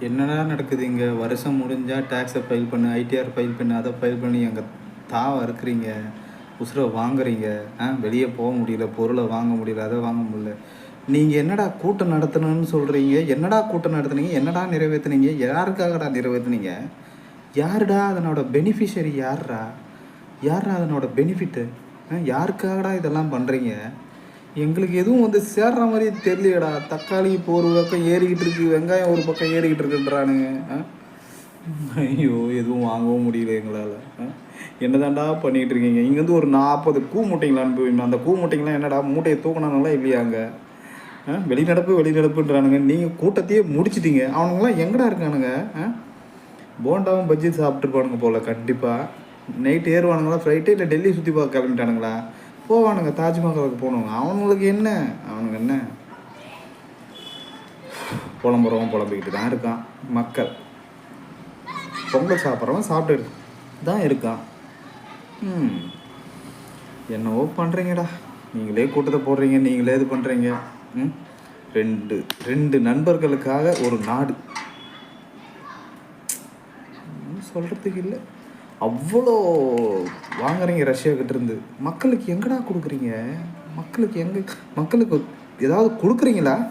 என்னடா நடக்குது இங்கே? வருஷம் முடிஞ்சால் டேக்ஸை ஃபைல் பண்ணு ஐடிஆர் ஃபைல் பண்ணு அதை ஃபைல் பண்ணி எங்கள் தாவை இருக்கிறீங்க? உசுரை வாங்குறீங்க. ஆ வெளியே போக முடியல பொருளை வாங்க முடியல அதை வாங்க முடியல. நீங்கள் என்னடா கூட்டம் நடத்தணும்னு சொல்கிறீங்க என்னடா கூட்டம் நடத்துனீங்க? என்னடா நிறைவேற்றினீங்க யாருக்காகடா நிறைவேற்றினீங்க யாருடா அதனோட பெனிஃபிஷரி யார்ரா யார்ரா அதனோட பெனிஃபிட்டு யாருக்காகடா இதெல்லாம் பண்ணுறீங்க எங்களுக்கு எதுவும் வந்து சேர்ற மாதிரி தெரியலையடா. தக்காளி இப்போ ஒரு பக்கம் ஏறிக்கிட்டு இருக்கு வெங்காயம் ஒரு பக்கம் ஏறிக்கிட்டு இருக்குன்றானுங்க. ஆ? ஐயோ எதுவும் வாங்கவும் முடியல எங்களால். என்னதான்டா பண்ணிக்கிட்டு இருக்கீங்க? இங்கேருந்து ஒரு நாற்பது கூ மூட்டைங்களா அனுப்புவீங்க அந்த கூ மூட்டைங்களாம் என்னடா மூட்டையை தூக்கினாங்களா இல்லையாங்க? ஆ? வெளிநடப்பு வெளிநடப்புன்றானுங்க. நீங்கள் கூட்டத்தையே முடிச்சிட்டீங்க. அவனுங்களாம் எங்கடா இருக்கானுங்க? ஆ? போண்டாவும் பஜ்ஜி சாப்பிட்டுருப்பானுங்க போல கண்டிப்பாக நைட் ஏறுவானுங்களா? ஃப்ளைட்டு இல்லை டெல்லி சுற்றி பார்க்க கிளம்பிட்டானுங்களா? போவானுங்க தாஜ்மஹாலுக்கு போனவங்க. அவனுங்களுக்கு என்ன? அவனுங்க என்ன? புலம்புறவன் புலம்பிக்கிட்டு தான் இருக்கான் மக்கள். பொங்கல் சாப்பிட்றவன் சாப்பிட்டு தான் இருக்கான். ம் என்னவோ பண்ணுறீங்கடா நீங்களே கூட்டத்தை போடுறீங்க நீங்களே இது பண்ணுறீங்க ம் ரெண்டு ரெண்டு நண்பர்களுக்காக ஒரு நாடு. சொல்கிறதுக்கு இல்லை. அவ்வளோ வாங்குறீங்க ரஷ்யாக்கிட்ட இருந்து. மக்களுக்கு எங்கடா கொடுக்குறீங்க? மக்களுக்கு எங்க மக்களுக்கு ஏதாவது கொடுக்குறீங்களா?